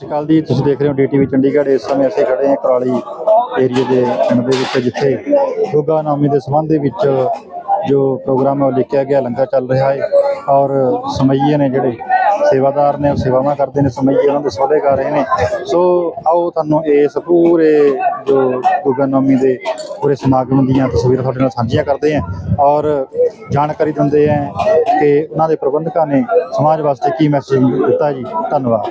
ਸਤਿ ਸ਼੍ਰੀ ਅਕਾਲ ਜੀ ਤੁਸੀਂ ਦੇਖ ਰਹੇ ਹੋ ਡੀਟੀਵੀ ਚੰਡੀਗੜ੍ਹ, ਇਸ ਸਮੇਂ ਅਸੀਂ ਖੜੇ ਹਾਂ ਕਰਾਲੀ ਏਰੀਏ ਦੇ ਪਿੰਡ ਦੇ ਵਿੱਚ, ਜਿੱਥੇ ਗੁੱਗਾ ਨਾਮੀ ਦੇ ਸੰਬੰਧ ਦੇ ਵਿੱਚ ਜੋ ਪ੍ਰੋਗਰਾਮ ਹੈ ਉਹ ਲਿਖਿਆ ਗਿਆ, ਲੰਗਰ ਚੱਲ ਰਿਹਾ ਹੈ ਔਰ ਸਮਈਏ ਨੇ ਜਿਹੜੇ ਸੇਵਾਦਾਰ ਨੇ, ਉਹ ਸੇਵਾਵਾਂ ਕਰਦੇ ਨੇ ਸਮਝੀ ਉਹਨਾਂ ਦੇ ਸੋਹਲੇ ਕਰ ਰਹੇ ਨੇ। ਸੋ ਆਓ ਤੁਹਾਨੂੰ ਇਸ ਪੂਰੇ ਜੋ ਗੁਰਗਨੋਮੀ ਦੇ ਪੂਰੇ ਸਮਾਗਮ ਦੀਆਂ ਤਸਵੀਰਾਂ ਤੁਹਾਡੇ ਨਾਲ ਸਾਂਝੀਆਂ ਕਰਦੇ ਆਂ ਔਰ ਜਾਣਕਾਰੀ ਦਿੰਦੇ ਆਂ ਕਿ ਉਹਨਾਂ ਦੇ ਪ੍ਰਬੰਧਕਾਂ ਨੇ ਸਮਾਜ ਵਾਸਤੇ ਕੀ ਮੈਸੇਜ ਦਿੱਤਾ ਜੀ। ਧੰਨਵਾਦ।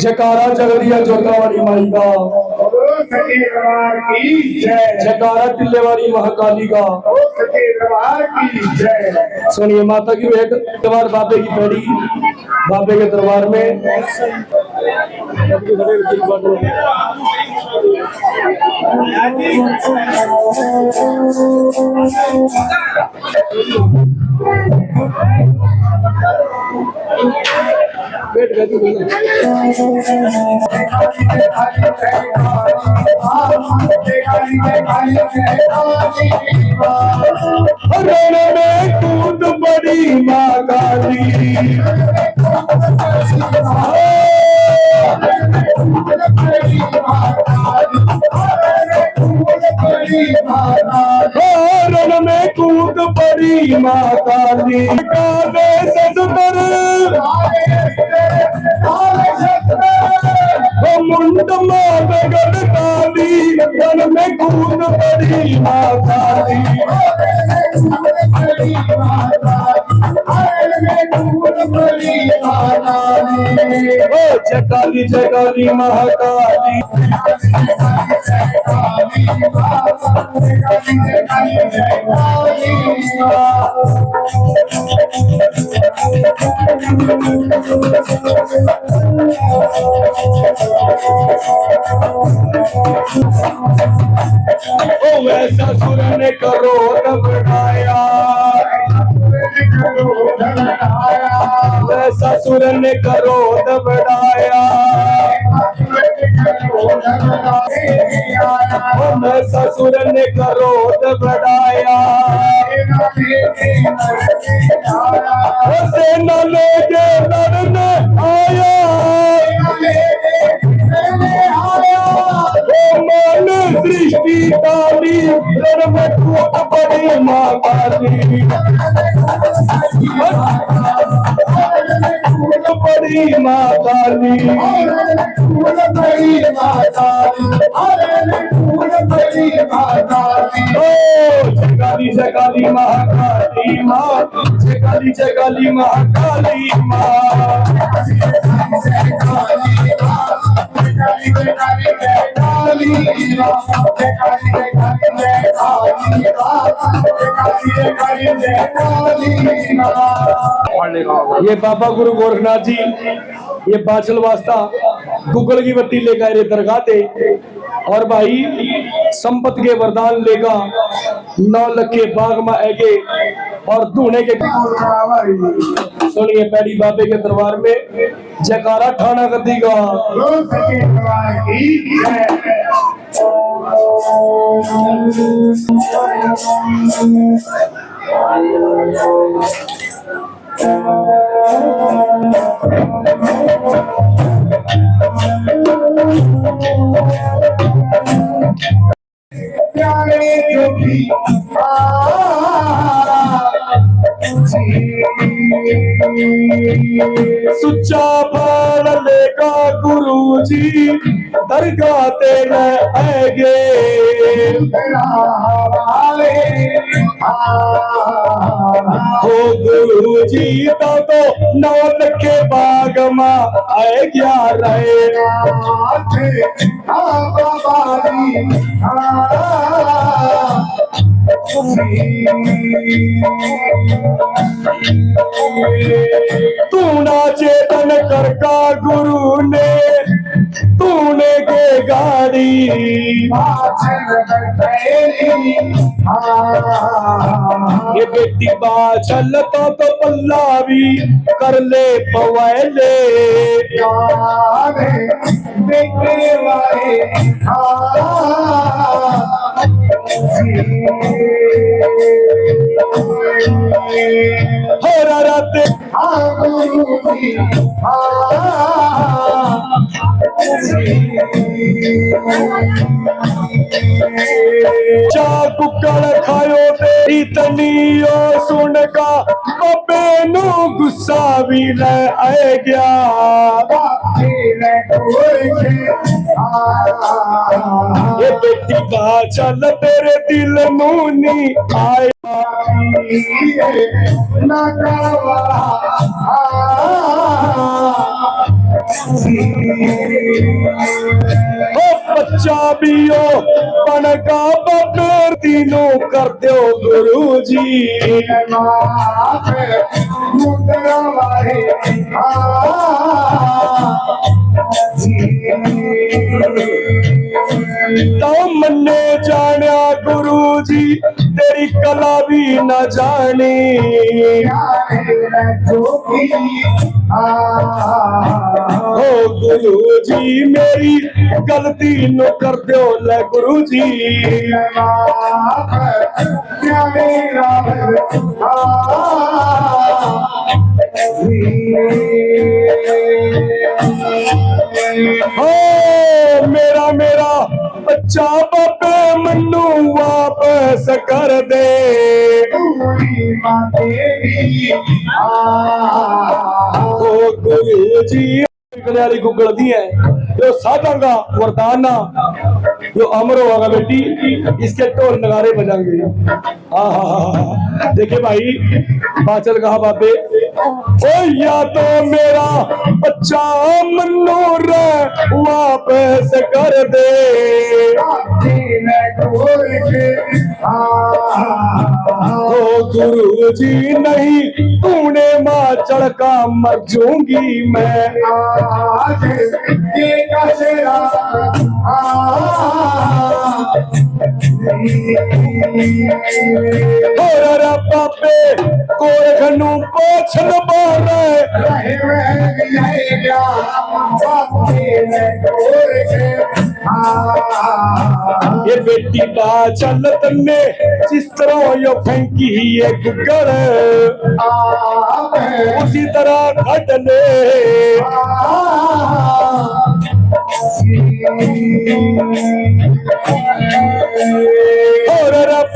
जकारा चल दिया जोतावाड़ी माई का जयकारा वाली महाकाली का सुनिए माता की भेंट, दरबार बाबे की पैड़ी, बाबे के दरबार में। कूद बड़ी माँ काली रण में ਬੜੀ ਮਾਤਾਲੀ ਕਾਦੇ ਸਤਰ ਉਹ ਮੁੰਡ ਮਾਤ ਗੜਕਾਲੀ ਜਨ ਮੇ ਕੂਦ ਬੜੀ ਮਾਤਾਲੀ ਕਾਦੇ ਸਤਰ ਬੜੀ ਮਾਤਾਲੀ ਓ ਜਗਾਲੀ ਜਗਾਲੀ ਮਹਾਕਾਲੀ। ਓ ਐਸਾ ਸੁਰ ਨੇ ਕਰੋ ਰਬ ਬਣਾਇਆ सुर ने करो बढ़ाया ओ वैसा सुर ने करो बढ़ाया ओ सेना लेके लड़ने आया ओ मन सृष्टि काली रण में कूद உலகப்படி மாதாதி உலகப்படி மாதாதி உலகப்படி மாதாதி ஓ ஜகாலி ஜகாலி மகாகாளி மா ஜகாலி ஜகாலி மகாகாளி மா ये बाबा गुरु गोरखनाथ जी ये बाचल वास्ता गुगल की बत्ती लेकर आए रे दरगाह पे और भाई संपत के वरदान लेगा नौ लखे बाग में आगे और धूने के सुनिए पैड़ी बाबे के दरबार में। जयकारा ठाणा दी का प्यारे जो भी ਸੁੱਚਾ ਫਲ ਲੇਗਾ ਗੁਰੂ ਜੀ, ਦਰਗਾਹ ਤੇ ਲੈ ਆਏਗੇ। ਹੋ ਗੁਰੂ ਜੀ ਦਾ ਤੋ ਨੌ ਲੱਖੇ ਬਾਗਮਾ ਆਏ ਗਿਆ ਰਹੇ ਆਥੇ ਆ ਬਾਬਾ ਦੀ ਆ ਸੁਣੀ ਤੂੰ ਨਾ ਚੇਤਨ ਕਰਕਾ ਗੁਰੂ ਨੇ ਤੂੰ ਨੇ ਕੇ ਗਾੜੀ। ਇਹ ਬੇਟੀ ਬਾ ਚੱਲ ਤਾ ਤੋ ਵੀ ਕਰ ਲੈ ਪਵੈਲੇ ਯਾਰੇ ਬੇਟੇ ਆ ਹੋਰ ਰਾਤੇ ਆਪੂਰੀ ਆ ਚਾ ਕੁੱਕੜ ਖਾਇਓ ਤੇਰੀ ਤਨੀਓ ਸੁਣ ਕਾ ਬੱਬੇ ਨੂੰ ਗੁੱਸਾ ਵੀ ਲੈ ਆਏ ਗਿਆ। ये बेटी बाचल तेरे दिल नु नी आए ओ बच्चा भी हो बनका बब्बे तीनों कर दो गुरु जी तो तेरी कला भी न जानी ओ गुरु जी मेरी गलती नो कर दो ले गुरु जी हो मेरा मेरा बच्चा बाबे मन्नू वापस कर दे ओ गुरु जी निकले वाली गुगल दी है जो साधा का वरदान जो अमर होगा बेटी इसके ढोल नगारे बजाएंगे आहा देखिए भाई बाचल कहा बाबे ओ या तो मेरा बच्चा मन्नू रे वापस कर दे। ओ गुरु जी नहीं, तूने माँ चढ़का मर जाऊँगी मैं। और पापे कोरखनू पोछन मारे ये बेटी बाचल तन्ने जिस तरह यो फेंकी ये गुगर उसी तरह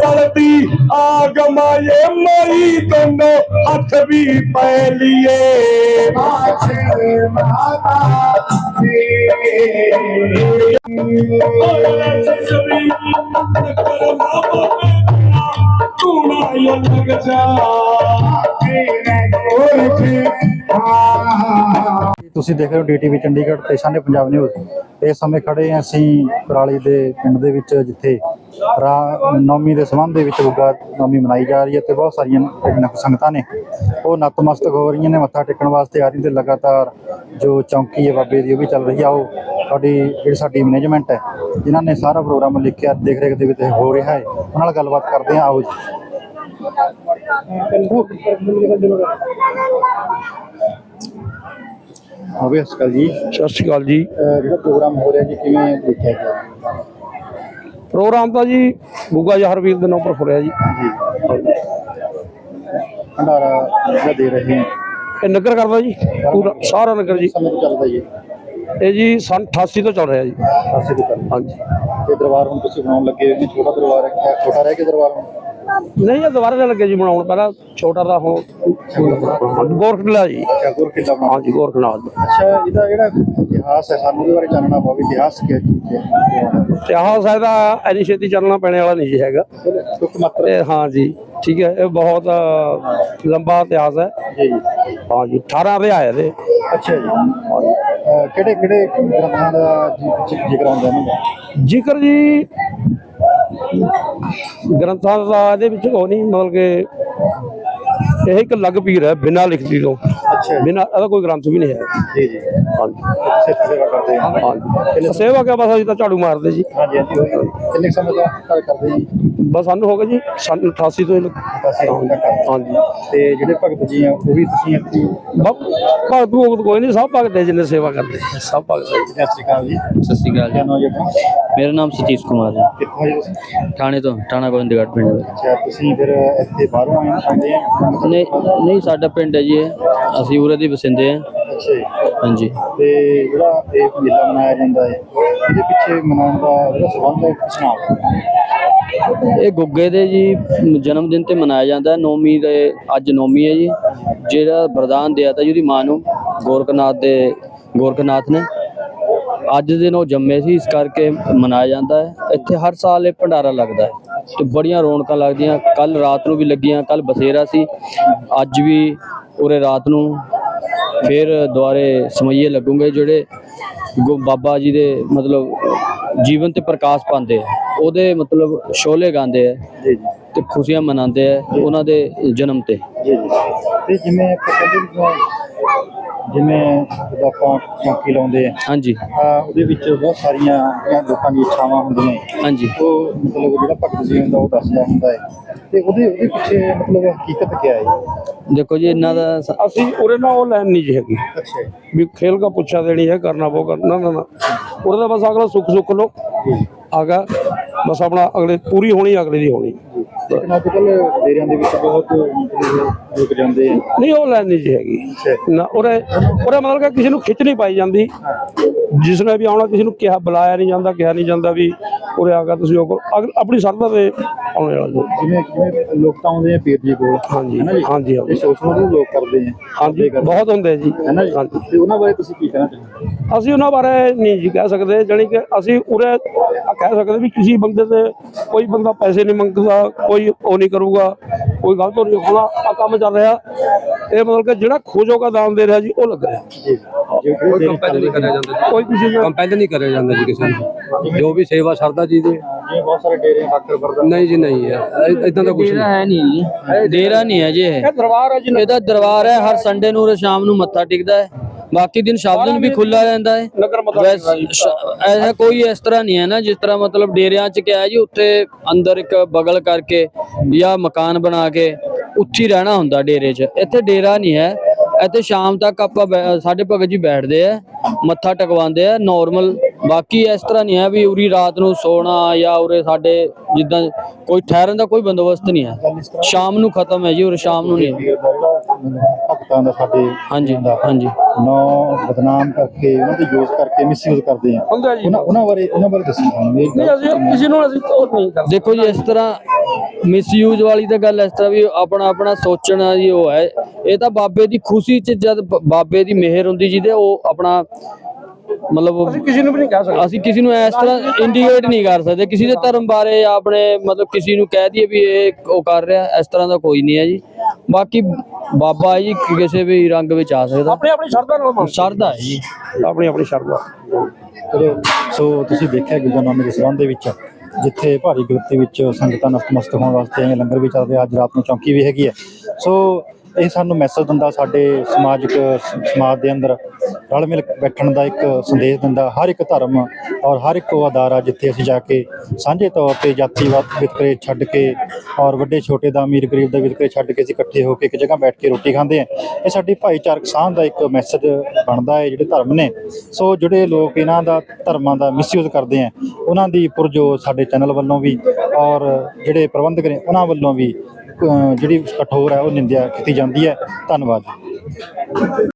ਧਰਤੀ ਆਗਮਾਏ ਮਈ ਤੰਨੋ ਹੱਥ ਵੀ ਪੈ ਲਿਏ ਤੁਸੀਂ ਦੇਖ ਰਹੇ ਹੋ ਡੀਟੀਵੀ ਚੰਡੀਗੜ੍ਹ, ਤੇ ਪੰਜਾਬ ਨਿਊਜ਼। ਇਸ ਸਮੇਂ ਖੜੇ ਹਾਂ ਅਸੀਂ ਪਰਾਲੀ ਦੇ ਪਿੰਡ ਦੇ ਵਿੱਚ, ਜਿੱਥੇ ਰਾ ਨੌਮੀ ਦੇ ਸੰਬੰਧ ਦੇ ਵਿੱਚ ਗੁੱਗਾ ਨੌਮੀ ਮਨਾਈ ਜਾ ਰਹੀ ਹੈ ਤੇ ਬਹੁਤ ਸਾਰੀਆਂ ਸੰਗਤਾਂ ਨੇ। ਉਹ ਨਤਮਸਤਕ ਹੋ ਰਹੀਆਂ ਨੇ ਮੱਥਾ ਟੇਕਣ ਵਾਸਤੇ ਆ ਰਹੀਆਂ ਤੇ ਲਗਾਤਾਰ ਜੋ ਚੌਂਕੀ ਹੈ ਬਾਬੇ ਦੀ ਉਹ ਵੀ ਚੱਲ ਰਹੀ ਆ। ਉਹ ਸਾਡੀ ਜਿਹੜੀ ਸਾਡੀ ਮੈਨੇਜਮੈਂਟ ਹੈ ਜਿਨ੍ਹਾਂ ਨੇ ਸਾਰਾ ਪ੍ਰੋਗਰਾਮ ਲਿਖਿਆ ਦੇਖ ਰੇਖ ਦੇ ਵਿੱਚ ਹੋ ਰਿਹਾ ਹੈ ਉਹਨਾਂ ਨਾਲ ਗੱਲਬਾਤ ਕਰਦੇ ਹਾਂ। ਆਓ ਜੀ। ਹੋਵੇ ਅਸਕਲ ਜੀ। ਸਤਿ ਸ਼੍ਰੀ ਅਕਾਲ ਜੀ। ਜਿਹੜਾ ਪ੍ਰੋਗਰਾਮ ਹੋ ਰਿਹਾ ਜੀ ਕਿਵੇਂ ਦੇਖਿਆ ਗਿਆ? ਪ੍ਰੋਗਰਾਮ ਤਾਂ ਜੀ ਗੁੱਗਾ ਜਹਰਵੀਰ ਦੇ ਨਾਂ ਪਰ ਰਿਹਾ ਜੀ। ਭੰਡਾਰਾ ਜਿਹੜਾ ਦੇ ਰਹੇ ਹਾਂ। ਇਹ ਨਗਰ ਕਰਦਾ ਜੀ ਪੂਰਾ ਸਾਰਾ ਨਗਰ ਜੀ। ਸਮੇਂ ਚੱਲਦਾ ਜੀ। ਇਹ ਜੀ ਸਨ 88 ਤੋਂ ਚੱਲ ਰਿਹਾ ਜੀ। ਪਾਸੇ ਤੋਂ ਚੱਲਦਾ ਹਾਂਜੀ। ਤੇ ਦਰਬਾਰ ਹੁਣ ਤੁਸੀਂ ਬਣਾਉਣ ਲੱਗੇ ਹੋ ਛੋਟਾ ਦਰਬਾਰ ਹੈ? ਛੋਟਾ ਰਹਿ ਗਿਆ ਦਰਬਾਰ ਹੁਣ? ਨਹੀਂ ਇਹ ਦੁਬਾਰਾ ਦੇ ਲੱਗੇ ਜੀ ਬਣਾਉਣ। ਪਹਿਲਾਂ ਛੋਟਾ ਦਾ ਹੁਣ ਗੋਰਖਲਾ ਜੀ। ਬਣਾ ਹਾਂਜੀ ਗੋਰਖਨਾਥ ਦਾ ਅੱਛਾ ਇਹਦਾ ਜਿਹੜਾ ਇਤਿਹਾਸ ਹੈ ਸਾਨੂੰ ਇਹਦੇ ਬਾਰੇ ਜਾਣਨਾ ਪਊਗਾ ਇਤਿਹਾਸ ਕੀ ਹੈ ਇਤਿਹਾਸ ਇਹਦਾ ਐਨੀ ਛੇਤੀ ਚੱਲਣਾ ਪੈਣੇ ਵਾਲਾ ਨਹੀਂ ਜੀ ਹੈਗਾ ਇਹ ਹਾਂ ਜੀ ਠੀਕ ਹੈ ਇਹ ਬਹੁਤ ਲੰਬਾ ਇਤਿਹਾਸ ਹੈ। ਜੀ। ਹਾਂ ਜੀ 18 ਅਧਿਆਇ ਇਹਦੇ ਅੱਛਾ ਜੀ। ਕਿਹੜੇ ਕਿਹੜੇ ਗ੍ਰੰਥਾਂ ਦਾ ਜ਼ਿਕਰ ਹੁੰਦਾ ਇਹਨਾਂ ਜ਼ਿਕਰ ਜੀ ਗ੍ਰੰਥਾਂ ਦਾ ਇਹਦੇ ਵਿੱਚ ਉਹ ਨਹੀਂ ਮਤਲਬ ਕਿ ਇਹ ਇੱਕ ਲੱਗ ਪੀਰ ਹੈ ਬਿਨਾਂ ਲਿਖਤੀ ਤੋਂ। ਅੱਛਾ। ਬਿਨਾਂ ਇਹਦਾ ਕੋਈ ਗ੍ਰੰਥ ਵੀ ਨਹੀਂ ਹੈ। ਜੀ ਜੀ। ਹਾਂਜੀ। ਸੇਵਾ ਕਰਦੇ ਹਾਂਜੀ। ਸੇਵਾ ਕਿਆ ਬਸ ਅਸੀਂ ਤਾਂ ਝਾੜੂ ਮਾਰਦੇ ਜੀ। ਹਾਂਜੀ ਹਾਂਜੀ। ਕਿੰਨੇ ਸਮੇਂ ਤੋਂ ਕਰਦੇ ਜੀ? ਬਸ ਸਾਨੂੰ ਹੋ ਗਿਆ ਜੀ ਸਨ 88 ਤੋਂ ਇਹ- ਹੁਣ ਹਾਂਜੀ। ਤੇ ਜਿਹੜੇ ਭਗਤ ਜੀ ਆ ਉਹ ਵੀ ਤੁਸੀਂ ਇੱਥੇ ਬ- ਭਗਤ ਭੁਗਤ ਕੋਈ ਨਹੀਂ ਸਭ ਭਗਤ ਹੈ ਜਿੰਨੇ ਸੇਵਾ ਕਰਦੇ ਸਭ ਭਗਤ ਹੈ। ਸਤਿ ਸ਼੍ਰੀ ਅਕਾਲ ਜੀ। ਸਤਿ ਸ਼੍ਰੀ ਅਕਾਲ ਜੀ। ਆਪਣਾ? ਮੇਰਾ ਨਾਮ ਸਤੀਸ਼ ਕੁਮਾਰ ਹੈ। ਕਿੱਥੋਂ ਜੀ ਤੁਸੀਂ? ਥਾਣੇ ਤੋਂ ਥਾਣਾ ਗੋਬਿੰਦਗੜ੍ਹ ਪਿੰਡ ਵਿੱਚ ਅੱਛਾ ਤੁਸੀਂ ਫਿਰ ਇੱਥੇ ਬਾਹਰੋਂ ਆਏ ਹੋ ਆ? ਨਹੀਂ ਨਹੀਂ ਸਾਡਾ ਪਿੰਡ ਹੈ ਜੀ ਇਹ। ਅਸੀਂ ਉਰੇ ਦੇ ਵਸਿੰਦੇ ਹਾਂ ਅੱਛਾ ਜੀ। ਹਾਂਜੀ। ਤੇ ਜਿਹੜਾ ਇਹ ਮੇਲਾ ਮਨਾਇਆ ਜਾਂਦਾ ਹੈ ਇਹਦੇ ਪਿੱਛੇ ਮਨਾਉਣ ਦਾ ਜਿਹੜਾ ਸੰਬੰਧ ਹੈ ਕਿਸ ਨਾਲ? ਇਹ ਗੁੱਗੇ ਦੇ ਜੀ ਜਨਮ ਦਿਨ ਤੇ ਮਨਾਇਆ ਜਾਂਦਾ ਹੈ। ਨੌਮੀ ਦੇ ਅੱਜ ਨੌਮੀ ਹੈ ਜੀ। ਜਿਹੜਾ ਵਰਦਾਨ ਦਿਆ ਤਾਂ ਜੀ ਉਹਦੀ ਮਾਂ ਨੂੰ ਗੋਰਖਨਾਥ ਦੇ ਗੋਰਖਨਾਥ ਨੇ। ਅੱਜ ਦਿਨ ਉਹ ਜੰਮੇ ਸੀ, ਇਸ ਕਰਕੇ ਮਨਾਇਆ ਜਾਂਦਾ ਹੈ। ਇੱਥੇ ਹਰ ਸਾਲ ਇਹ ਭੰਡਾਰਾ ਲੱਗਦਾ ਹੈ ਤੇ ਬੜੀਆਂ ਰੌਣਕਾਂ ਲੱਗਦੀਆਂ। ਕੱਲ ਰਾਤ ਨੂੰ ਵੀ ਲੱਗੀਆਂ ਕੱਲ ਬਸੇਰਾ ਸੀ। ਅੱਜ ਵੀ ਉਰੇ ਰਾਤ ਨੂੰ ਫਿਰ ਦੁਆਰੇ ਸਮਈਏ ਲੱਗੂਗੇ, ਜਿਹੜੇ ਗੋ- ਬਾਬਾ ਜੀ ਦੇ ਮਤਲਬ ਜੀਵਨ ਤੇ ਪ੍ਰਕਾਸ਼ ਪਾਉਂਦੇ ਆ। ਉਹਦੇ ਮਤਲਬ ਸ਼ੋਲੇ ਗਾਉਂਦੇ ਆ ਜੀ ਜੀ। ਤੇ ਖੁਸ਼ੀਆਂ ਮਨਾਉਂਦੇ ਆ ਉਹਨਾਂ ਦੇ ਜਨਮ ਤੇ। ਜੀ ਜੀ। ਤੇ ਜਿਵੇਂ ਜਿਵੇਂ- ਆਪਾਂ ਚੌਂਕੀ ਲਾਉਂਦੇ ਆ ਹਾਂਜੀ। ਉਹਦੇ ਵਿੱਚ ਬਹੁਤ ਸਾਰੀਆਂ ਜਿਹੜੀਆਂ ਲੋਕਾਂ ਦੀਆਂ ਇੱਛਾਵਾਂ ਹੁੰਦੀਆਂ ਹਾਂਜੀ। ਉਹ ਮਤਲਬ ਜਿਹੜਾ ਭਗਤ ਜੀ ਹੁੰਦਾ ਉਹ ਦੱਸਦਾ ਹੁੰਦਾ ਹੈ। ਤੇ ਉਹਦੇ ਉਹਦੇ ਪਿੱਛੇ ਮਤਲਬ ਹਕੀਕਤ ਕੀ ਹੈ? ਜੀ ਦੇਖੋ ਜੀ ਇਹਨਾਂ ਦਾ ਅਸੀਂ ਉਰੇ ਨਾ ਉਹ ਲੈਣ ਨਹੀਂ ਜੀ ਹੈਗੀ। ਅੱਛਾ। ਜੀ ਵੀ ਖੇਲ ਕਾ ਪੁੱਛਾ ਦੇਣੀ ਹੈ ਕਰਨਾ ਉਹ ਕਰਨਾ ਨਾ ਨਾ। ਉਰੇ ਦਾ ਬਸ ਅਗਲਾ ਸੁੱਖ ਸੁੱਖ ਲੋ ਆਗਾ ਬਸ ਆਪਣਾ ਅਗਲੇ ਪੂਰੀ ਹੋਣੀ ਅਗਲੇ ਦੀ ਹੋਣੀ। ਲੇਕਿਨ ਅੱਜ ਕੱਲ ਡੇਰਿਆਂ ਦੇ ਵਿੱਚ ਬਹੁਤ ਮਤਲਬ ਲੋਕ ਜਾਂਦੇ ਆ। ਨਹੀਂ ਉਹ ਲੈਣ ਜੀ ਹੈਗੀ। ਨਾ ਉਰੇ ਉਰੇ ਮਤਲਬ ਕਿ ਕਿਸੇ ਨੂੰ ਖਿੱਚ ਨਹੀਂ ਪਾਈ ਜਾਂਦੀ। ਜਿਸ ਨੇ ਵੀ ਆਉਣਾ ਕਿਸੇ ਨੂੰ ਕਿਹਾ ਬੁਲਾਇਆ ਨਹੀਂ ਜਾਂਦਾ ਕਿਹਾ ਨਹੀਂ ਜਾਂਦਾ ਵੀ ਉਰੇ ਆ ਕੇ ਤੁਸੀਂ ਉਹ ਕਰੋ। ਆਪਣੀ ਸਰਦਾ ਤੇ ਆਉਣੇ ਵਾਲਾ ਜੀ। ਜਿਵੇਂ ਜਿਵੇਂ ਲੋਕ ਤਾਂ ਆਉਂਦੇ ਆ ਪੀਰ ਜੀ ਕੋਲ ਹਾਂਜੀ ਜੀ? ਹਾਂਜੀ ਹਾਂਜੀ। ਸ਼ੋਸ਼ਣ ਨੂੰ ਲੋਕ ਕਰਦੇ ਆ। ਹਾਂਜੀ ਬਹੁਤ ਹੁੰਦੇ ਜੀ। ਜੀ? ਹਾਂਜੀ। ਤੇ ਉਹਨਾਂ ਬਾਰੇ ਤੁਸੀਂ ਕੀ ਕਹਿਣਾ ਚਾਹੁੰਦੇ ਅਸੀਂ ਉਹਨਾਂ ਬਾਰੇ ਨਹੀਂ ਜੀ ਕਹਿ ਸਕਦੇ ਜਾਣੀ ਕਿ ਅਸੀਂ ਉਰੇ ਆ ਕਹਿ ਸਕਦੇ ਵੀ ਕਿਸੇ ਬੰਦੇ ਤੇ ਕੋਈ ਬੰਦਾ ਪੈਸੇ ਨਹੀਂ ਮੰਗਦਾ ਕੋਈ ਉਹ ਨਹੀਂ ਕਰੂਗਾ ਕੋਈ ਗਲਤ ਨਹੀਂ ਹੋਣਾ ਆ ਕੰਮ ਚੱਲ ਰਿਹਾ। ਇਹ ਮਤਲਬ ਕਿ ਜਿਹੜਾ ਖੋਜੋਗਾ ਦਾਨ ਦੇ ਰਿਹਾ ਜੀ ਉਹ ਲੱਗ ਰਿਹਾ। ਜੀ। ਕੋਈ ਕੰਪੈਲ ਨਹੀਂ ਕਰਿਆ ਜਾਂਦਾ ਕੋਈ ਕਿਸੇ ਨੂੰ ਕੰਪੈਲ ਨਹੀਂ ਕਰਿਆ ਜਾਂਦਾ ਜੀ ਕਿਸੇ ਨੂੰ। ਜੋ ਵੀ ਸੇਵਾ ਸਰਦਾ ਜੀ ਦੇ। ਜਿਵੇਂ ਬਹੁਤ ਸਾਰੇ ਡੇਰੇ ਫਾਕਰ ਵਰਦਾ ਨਹੀਂ ਜੀ ਨਹੀਂ ਇਦਾਂ ਦਾ ਕੁਝ ਨਹੀਂ। ਹੈ ਨਹੀਂ ਜੀ। ਡੇਰਾ ਨਹੀਂ ਹੈ ਜੀ ਇਹ। ਦਰਬਾਰ ਹੈ ਜੀ। ਇਹਦਾ ਦਰਬਾਰ ਹੈ ਹਰ ਸੰਡੇ ਨੂੰ ਸ਼ਾਮ ਨੂੰ ਮੱਥਾ ਟੇਕਦਾ ਹੈ। ਬਾਕੀ ਦਿਨ ਸ਼ਾਮ ਨੂੰ ਵੀ ਖੁੱਲਾ ਰਹਿੰਦਾ ਹੈ। ਐਸਾ ਕੋਈ ਇਸ ਤਰ੍ਹਾਂ ਨਹੀਂ ਹੈ ਨਾ ਜਿਸ ਤਰ੍ਹਾਂ ਮਤਲਬ ਡੇਰਿਆਂ 'ਚ ਕਿਹਾ ਹੈ ਜੀ ਉੱਥੇ ਅੰਦਰ ਇੱਕ ਬਗਲ ਕਰਕੇ ਜਾਂ ਮਕਾਨ ਬਣਾ ਕੇ ਉੱਚੀ ਰਹਿਣਾ ਹੁੰਦਾ ਡੇਰੇ 'ਚ। ਇੱਥੇ ਡੇਰਾ ਨਹੀਂ ਹੈ। ਇੱਥੇ ਸ਼ਾਮ ਤੱਕ ਆਪਾਂ ਬੈ- ਸਾਡੇ ਭਗਤ ਜੀ ਬੈਠਦੇ ਆ, ਮੱਥਾ ਟਕਵਾਉਂਦੇ ਆ ਨਾਰਮਲ ਬਾਕੀ ਇਸ ਤਰ੍ਹਾਂ ਨਹੀਂ ਹੈ ਵੀ ਉਰੀ ਰਾਤ ਨੂੰ ਸੋਣਾ ਜਾਂ ਉਰੇ ਸਾਡੇ ਜਿੱਦਾਂ ਕੋਈ ਠਹਿਰਨ ਦਾ ਕੋਈ ਬੰਦੋਬਸਤ ਨਹੀਂ ਹੈ। ਸ਼ਾਮ ਨੂੰ ਖਤਮ ਹੈ ਜੀ, ਉਰੇ ਸ਼ਾਮ ਨੂੰ ਨਹੀਂ। ਪੀਰ ਦਾ ਜਿਹੜਾ ਭਗਤਾਂ ਦਾ ਸਾਡੇ ਹਾਂਜੀ। ਹਾਂਜੀ ਨੌ ਬਦਨਾਮ ਕਰਕੇ ਉਹਨਾਂ ਦੇ ਯੂਜ਼ ਕਰਕੇ ਮਿਸਯੂਜ਼ ਕਰਦੇ ਆ। ਉਹਨਾਂ ਉਹਨਾਂ ਬਾਰੇ ਉਹਨਾਂ ਬਾਰੇ ਦੱਸੋ ਨਹੀਂ ਅਸੀਂ ਕਿਸੇ ਨੂੰ ਅਸੀਂ ਉਹ ਨਹੀਂ ਕਰਦੇ। ਦੇਖੋ ਜੀ ਇਸ ਤਰ੍ਹਾਂ ਮਿਸਯੂਜ਼ ਵਾਲੀ ਤਾਂ ਗੱਲ ਇਸ ਤਰ੍ਹਾਂ ਵੀ ਆਪਣਾ ਆਪਣਾ ਸੋਚਣਾ ਜੀ ਉਹ ਹੈ। ਇਹ ਤਾਂ ਬਾਬੇ ਦੀ ਖੁਸ਼ੀ 'ਚ ਜਦ ਬਾਬੇ ਦੀ ਮਿਹਰ ਹੁੰਦੀ ਜਿਹਦੇ ਉਹ ਆਪਣਾ ਮਤਲਬ ਅਸੀਂ ਕਿਸੇ ਨੂੰ ਵੀ ਨਹੀਂ ਕਹਿ ਸਕਦੇ। ਅਸੀਂ ਕਿਸੇ ਨੂੰ ਇਸ ਤਰ੍ਹਾਂ ਇੰਡੀਕੇਟ ਨਹੀਂ ਕਰ ਸਕਦੇ। ਕਿਸੇ ਦੇ ਧਰਮ ਬਾਰੇ ਆਪਣੇ ਮਤਲਬ ਕਿਸੇ ਨੂੰ ਕਹਿ ਦਈਏ ਵੀ ਇਹ ਉਹ ਕਰ ਰਿਹਾ ਇਸ ਤਰ੍ਹਾਂ ਦਾ ਕੋਈ ਨਹੀਂ ਹੈ ਜੀ। ਬਾਕੀ ਬਾਬਾ ਜੀ ਕਿਸੇ ਵੀ ਰੰਗ ਵਿੱਚ ਆ ਸਕਦਾ। ਆਪਣੀ ਆਪਣੀ ਸ਼ਰਧਾ ਨਾਲ ਮੰਨ ਸ਼ਰਧਾ ਹੈ ਜੀ। ਆਪਣੀ ਆਪਣੀ ਸ਼ਰਧਾ। ਚਲੋ ਸੋ ਤੁਸੀਂ ਦੇਖਿਆ ਗੁਰਨਾਮੇ ਦੇ ਸੰਬੰਧ ਦੇ ਵਿੱਚ ਜਿੱਥੇ ਭਾਰੀ ਗਿਣਤੀ ਵਿੱਚ ਸੰਗਤਾਂ ਨਤਮਸਤਕ ਹੋਣ ਵਾਸਤੇ ਆਈਆਂ ਲੰਗਰ ਵੀ ਚੱਲ ਰਿਹਾ ਅੱਜ ਰਾਤ ਨੂੰ ਚੌਂਕੀ ਵੀ ਹੈਗੀ ਹੈ ਸੋ ਇਹ ਸਾਨੂੰ ਮੈਸੇਜ ਦਿੰਦਾ, ਸਾਡੇ ਸਮਾਜਿਕ ਸਮਾਜ ਦੇ ਅੰਦਰ ਰਲ ਮਿਲ ਬੈਠਣ ਦਾ ਇੱਕ ਸੰਦੇਸ਼ ਦਿੰਦਾ, ਹਰ ਇੱਕ ਧਰਮ ਔਰ ਹਰ ਇੱਕ ਉਹ ਅਦਾਰਾ ਜਿੱਥੇ ਅਸੀਂ ਜਾ ਕੇ ਸਾਂਝੇ ਤੌਰ ਤੇ ਜਾਤੀਵਾਦ ਵਿਤਕਰੇ ਛੱਡ ਕੇ ਔਰ ਵੱਡੇ ਛੋਟੇ ਦਾ ਅਮੀਰ ਗਰੀਬ ਦਾ ਵਿਤਕਰੇ ਛੱਡ ਕੇ ਅਸੀਂ ਇਕੱਠੇ ਹੋ ਕੇ ਇੱਕ ਜਗ੍ਹਾ ਬੈਠ ਕੇ ਰੋਟੀ ਖਾਂਦੇ ਆ ਇਹ ਸਾਡੀ ਭਾਈਚਾਰਕ ਸਾਂਝ ਦਾ ਇੱਕ ਮੈਸੇਜ ਬਣਦਾ ਹੈ, ਜਿਹੜੇ ਧਰਮ ਨੇ। ਸੋ ਜਿਹੜੇ ਲੋਕ ਇਹਨਾਂ ਦਾ ਧਰਮਾਂ ਦਾ ਮਿਸਯੂਜ਼ ਕਰਦੇ ਆ, ਉਹਨਾਂ ਦੀ ਪੁਰਜੋ ਸਾਡੇ ਚੈਨਲ ਵੱਲੋਂ ਵੀ ਔਰ ਜਿਹੜੇ ਪ੍ਰਬੰਧਕ ਨੇ ਉਹਨਾਂ ਵੱਲੋਂ ਵੀ ਜਿਹੜੀ ਕਠੋਰ ਹੈ ਉਹ ਨਿੰਦਿਆ ਕੀਤੀ ਜਾਂਦੀ ਹੈ। ਧੰਨਵਾਦ।